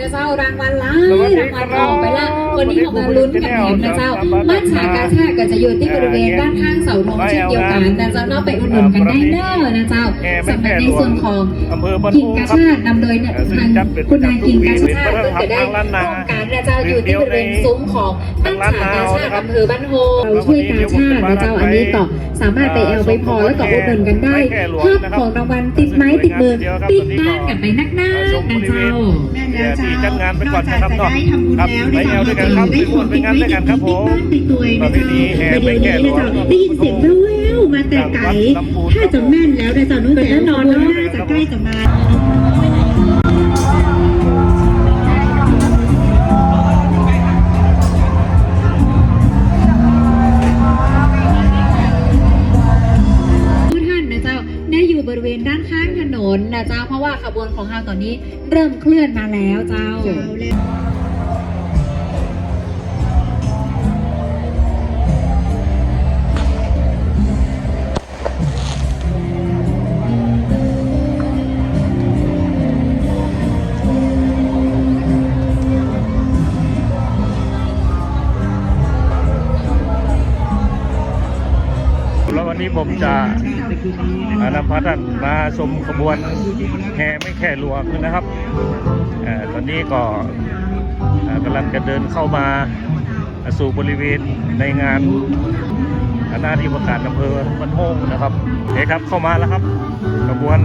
นะเจ้ารางวัลหลายรางวัลออกไป ละคนนี้ของมาลุ้นกับแถมนะเจ้าบ้านฉากาชาติก็จะอยู่ที่บริเวณด้านข้างเสาธงเช่นเดียวกันนะเจ้านอกไปอุดหนุนกันได้เด้อนะเจ้าสำหรับในส่วนของอำเภอบ้านกิ่งโป่งกาครับชาตินำโดยเนี่ยทางคุณนายกิ่งกาชาติก็จะได้ร่วมกันนะเจ้าอยู่ที่บริเวณซุ้มของบ้านฉากาชาติอำเภอบ้านโฮเราช่วยกาชาตินะเจ้าอันนี้ก็สามารถไปแอลไปพอแล้วก็อุดหนุนกันได้ภาพของรางวัลติดไม้ติดมือติดบ้านกันไปนักหน้าชมบนะริเวเจ้าณเนี่ยที่จัดงานไปก่อนนะครับเนาะครับไปแอลด้วยกันครับไปร่วมไปงานด้วยกันครับผมติดตัวเองปนะระเพเจ้าณีแห่ไปไปเดี๋ยวแก่นี้หลวนะงเจ้าได้ยินเสียงแว่วๆมาแต่ไกลถ้าจะแม่นแล้วนะเจ้าน้องแต่แน่นอนนะจะใกล้จะมาทุกท่านนะเจ้าได้อยู่บริเวณด้านข้างถนนนะเจ้าเพราะว่าขบวนของเราตอนนี้เริ่มเคลื่อนมาแล้วเจ้า นี้ผมจะนำพาท่านมาชมขบวนแห่ไม่แค่หลวงนะครับอตอนนี้ก็กำลังจะเดินเข้ามาสู่บริเวณในงานหน้าที่ประกาศอำเภอบันโฮงนะครับเฮ้ครับเข้ามาแล้วครับขบวน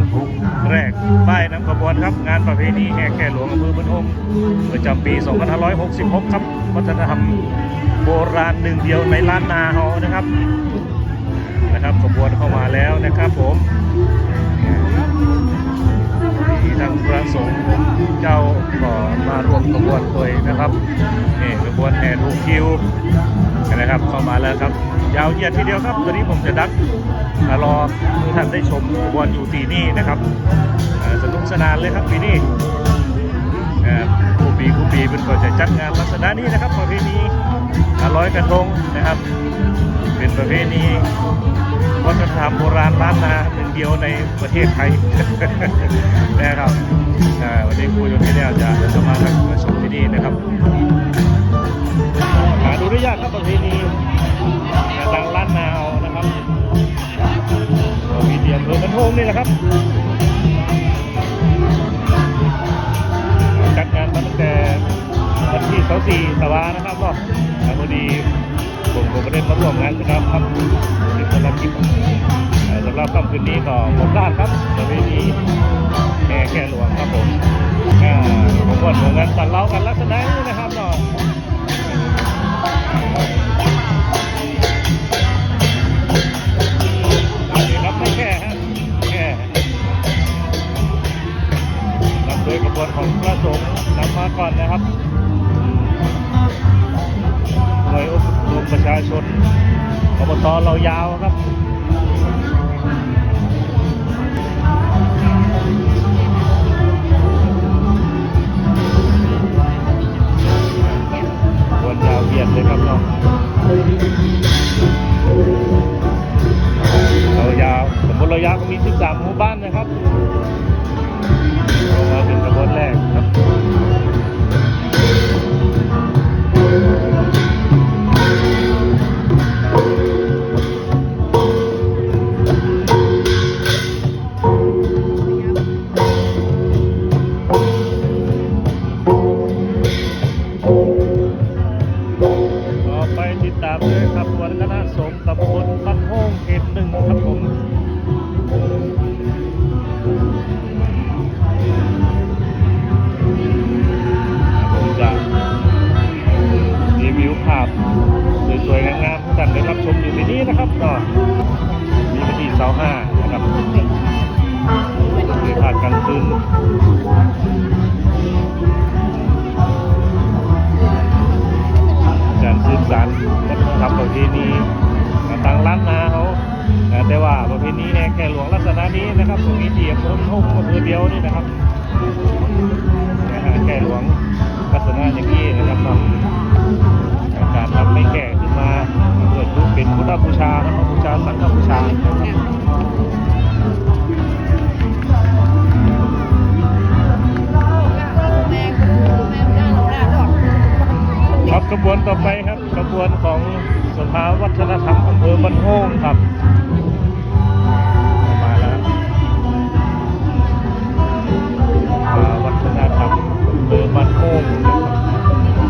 แรกป้ายนำขบวนครับ งานประเพณีแห่แก่หลวงอำเภอบันโฮงประจำปี 2566 ครับ วัฒนธรรมโบราณหนึ่งเดียวในล้านนาเฮานะครับ นะครับขบวนเข้ามาแล้วนะครับผมที่ทางพระสงฆ์เจ้าก็มารวมขบวนด้วยนะครับนี่ขบวนแห่ถูกคิวนะครับเข้ามาแล้วครับ ยาวเหยียดทีเดียวครับตอนนี้ผมจะดักรอท่านได้ชมขบวนอยู่ที่นี่นะครับสนุกสนานเลยครับปีนี้อ่าผู้ปีผู้ปีเป็นก็จะจัดงานลักษณะนี้นะครับประเพณีลอยกระทงนะครับ เป็นประเพณีวัฒนธรรมโบราณล้านนาหนึ่งเดียวในประเทศไทยนะครับวันนี้ครูยนที่เนี่จะจะมาทำชมที่นี่นะครับหาดูได้ยากครับประเพณีดังล้านนาเอานะครับเรามีเดียมเภอบันโฮงนี่แหละครับจัดงานมาตั้งแต่วันที่เสาสี่สวานะครับก็ มาร่วมงานนะครับครับเป็นสำหรับคลิปเอ่อสำหรับค่ำคืนนี้ก็ผมพลาดครับประเพณีแห่แก่หลวงครับผมผมว่าหน่วยงานสั่นเล้ากันลักษณะนี้นะครับเนาะนี่ครับไม่แค่ฮะแค่นำโดยกระบวนของพระสงฆ์นำมาก่อนนะครับ อบรมประชาชนอบตเรายาวครับวนยาวเหยียดเลยครับเราเรายาวสมมติเรายาวก็มี 13 หมู่บ้านนะครับ ขบวนต่อไปครับขบวนของสภาวัฒนธรรมอำเภอบ้านโฮงครับมาแล้วสภาวัฒนธรรมอำเภอบ้านโฮงนะครับ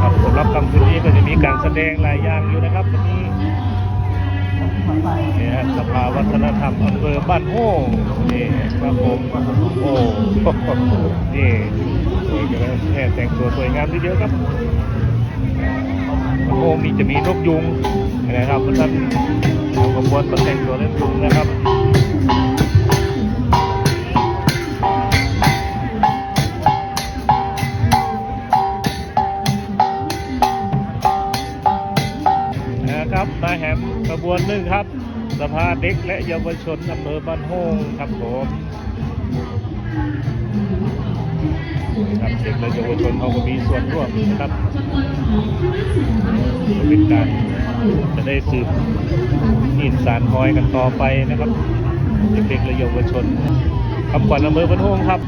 ครับสำหรับคำคืนนี้ก็จะมีการแสดงหลายอย่างอยู่นะครับวันนี้ นี่ยสภาวัฒนธรรมอำเภอบ้านโฮ่งนี่ครับผมโอ้นี่สวยกันแล้วแค่แต่งตัวสวยงามทีเดียวครับบ้านโฮ่งมีจะมีนกยุงนะครับท่านขบวนมาแต่งตัวเล่นยุงนะครับ มขบวนหนึ่งครับ สภาเด็กและเยาวชนอำเภอบ้านโฮงครับผมครับเด็กและเยาวชนเขาก็มีส่วนร่วมนะครับเป็นการจะได้สืบนิสานคอยกันต่อไปนะครับ เด็กๆและเยาวชนคำขวัญอำเภอบ้านโฮงครับ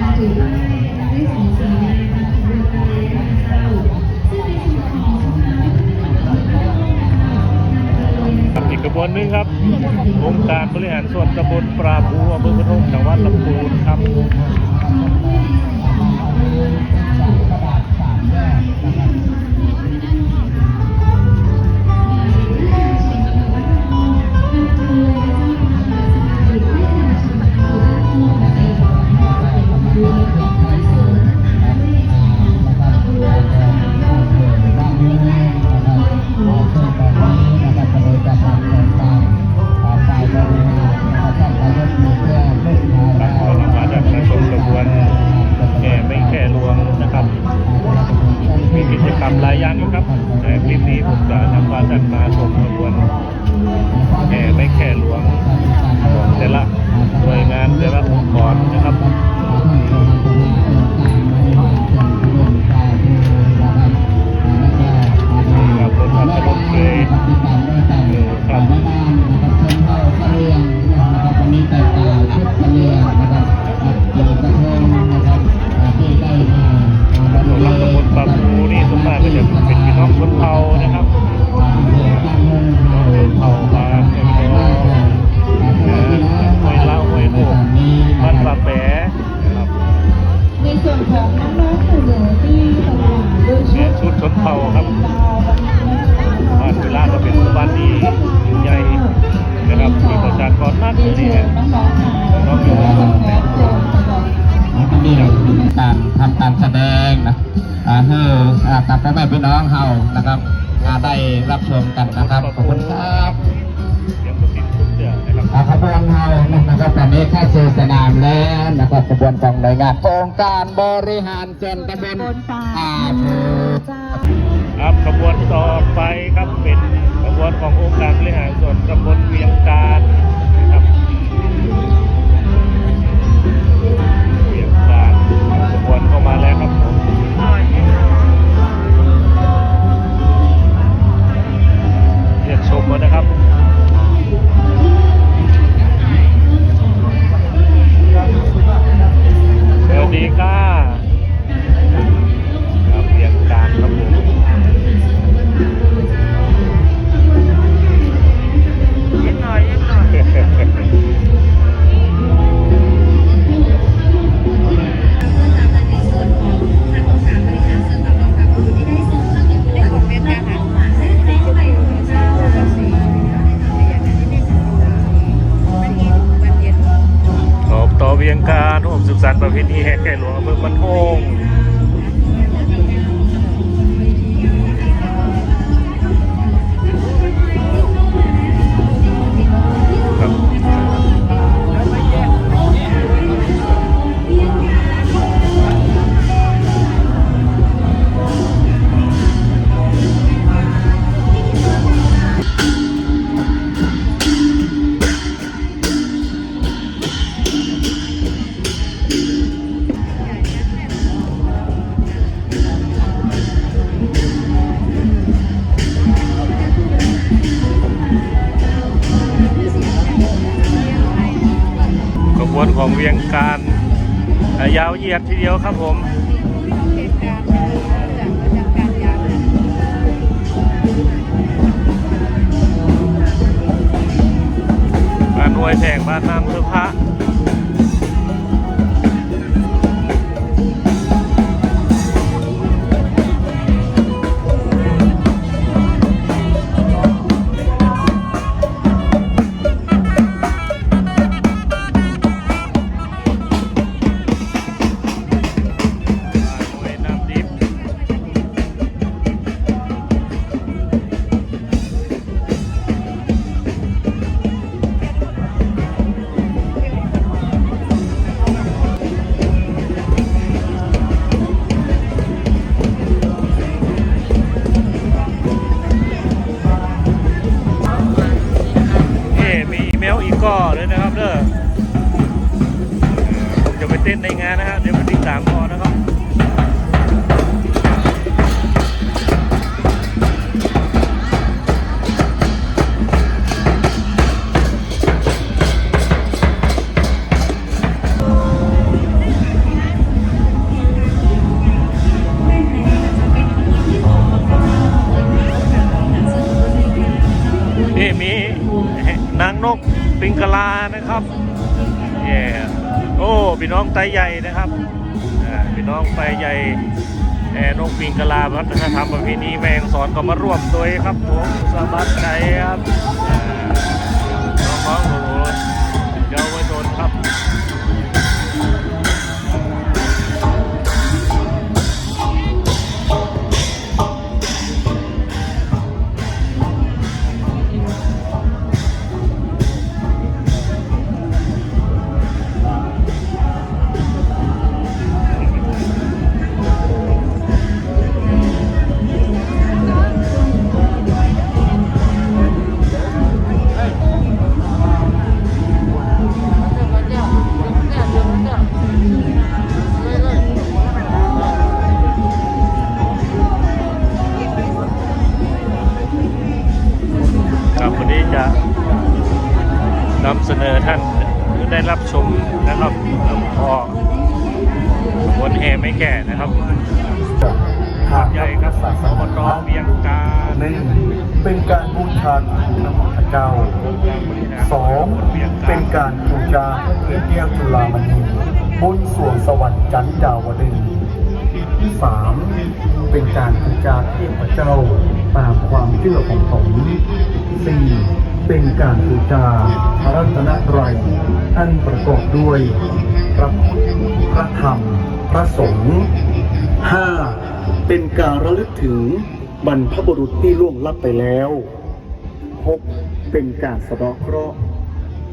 ครับอีกขบวนหนึงครับ องค์การบริหารส่วนตำบลปราบูอำเภอพนมจังหวัดลำพูนครับครับ วนของหน่วยงานองค์การบริหารส่วนตำบลอาเภอครับขบวนต่อไปครับเป็นขบวนขององค์การบริหารส่วนตำบลเวียงการนะครับเวียงการขบวนเข้ามาแล้วครับผมเรียกชมมานะครับ ดีค่ะ เอ่อยาวเหยียดทีเดียวครับผมบ้านห้วยแทงบ้านน้ำเสื้อผ้า ไตใหญ่นะครับพี่น้องไตใหญ่แอนนกปิงกลาวัฒนธรรมประเพณีแมงสอนก็มาร่วมด้วครับผมสะบัดใจครับ ไม่แก่นะครับใหญ่ครับอบตเวียงการหนึ่งเป็นการบูชาพระพุทธเจ้าสองเป็นการบูชาพระแก้วจุฬามณีบนสวงสวรรค์จันทร์ดาวดึงส์สามเป็นการบูชาเทพเจ้าตามความเชื่อของผมสี่เป็นการบูชาพระรัตนตรัยอันประกอบด้วย พระพุทธพระธรรม พระสงฆ์ห้าเป็นการระลึกถึงบรรพบุรุษที่ล่วงลับไปแล้วหกเป็นการสะเดาะเคราะห์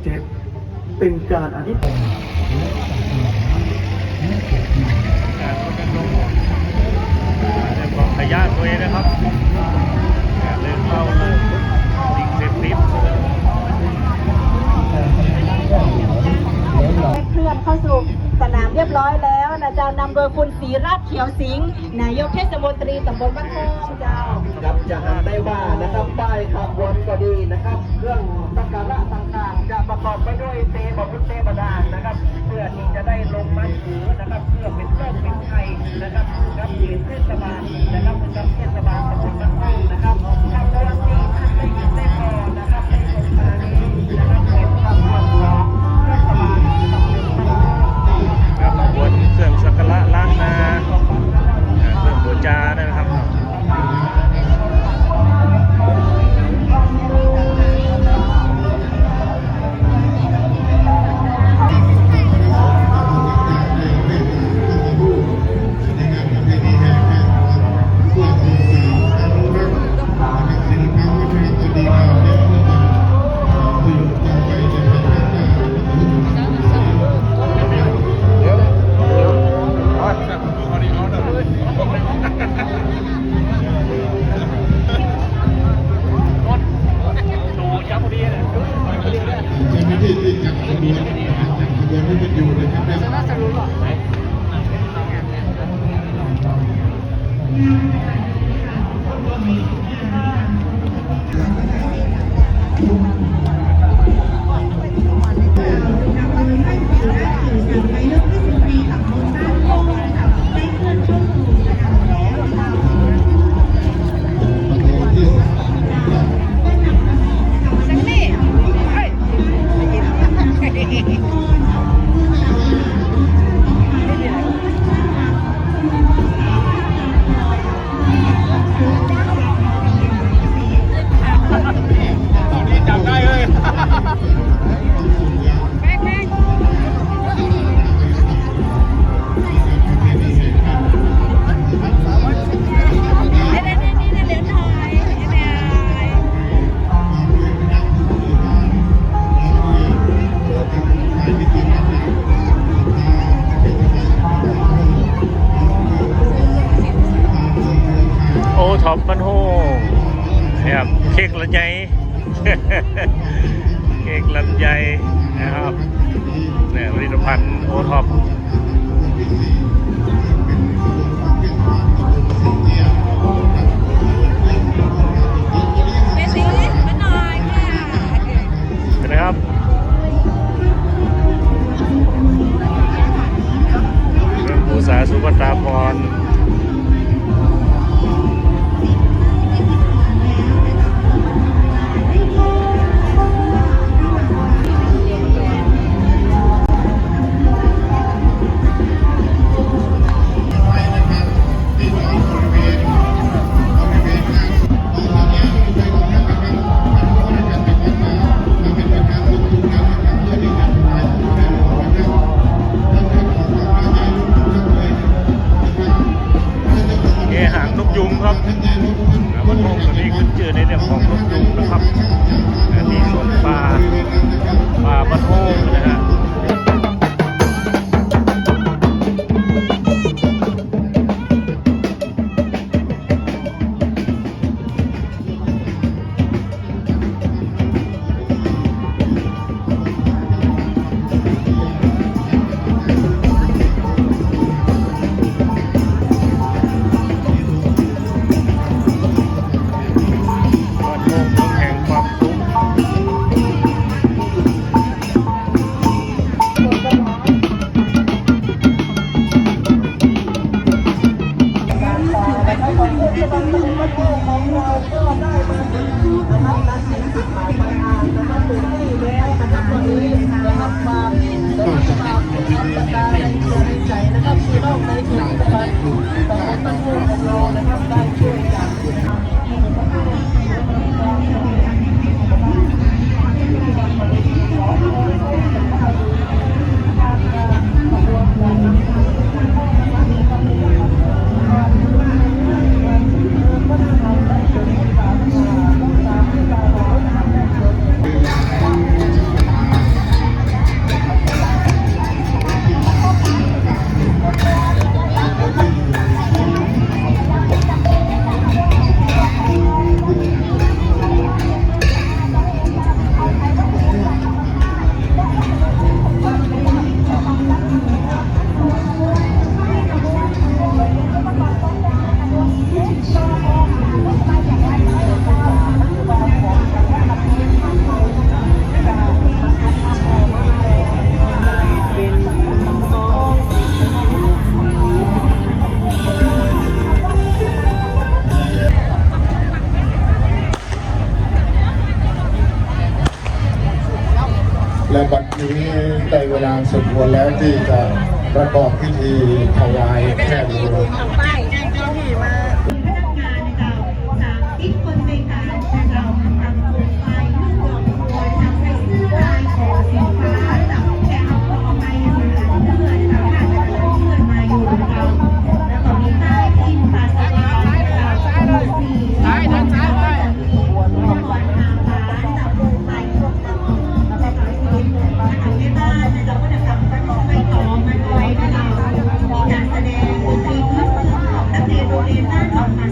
เจ็ดเป็นการอธิษฐานการรณรงค์ในความขยะตัวเองนะครับการเล่นเล้าเลิกสิ่งเสพติด เข้าสู่สนามเรียบร้อยแล้วนะเจ้านำโดยคุณศรีราชเขียวสิงห์นายกเทศมนตรีตำบลบ้านโพงเจ้า ครับจะหันได้ว่านะครับป้ายขบวนก็ดีนะครับ เครื่องสักการะต่างๆ จะประกอบไปด้วยเตบพุทธเตบดานนะครับ เพื่อที่จะได้ลงมาถือนะครับ เพื่อเป็นเลิกเป็นไทยนะครับรับเขตเทศบาลนะครับรับเทศบาลตำบลบ้านโพงนะครับขบวนที่ท่านได้ และบัดนี้ได้เวลาสมควรแล้วที่จะประกอบพิธีถวายแค่ดูร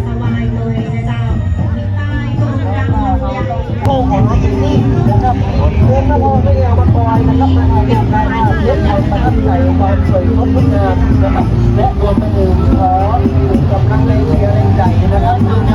สบายเลยนะเจ้ามีใต้ต้นดังลำใหญ่โอ้โหนี่นะครับเรื่อน้ำมัไม่เอามาปล่ยนะครับเป็นการเลี้ยเอาประทับใจความสงงามนะครับและรวมไปถึงขอถึงกำลังแรงเชียร์แรงใจนะครับ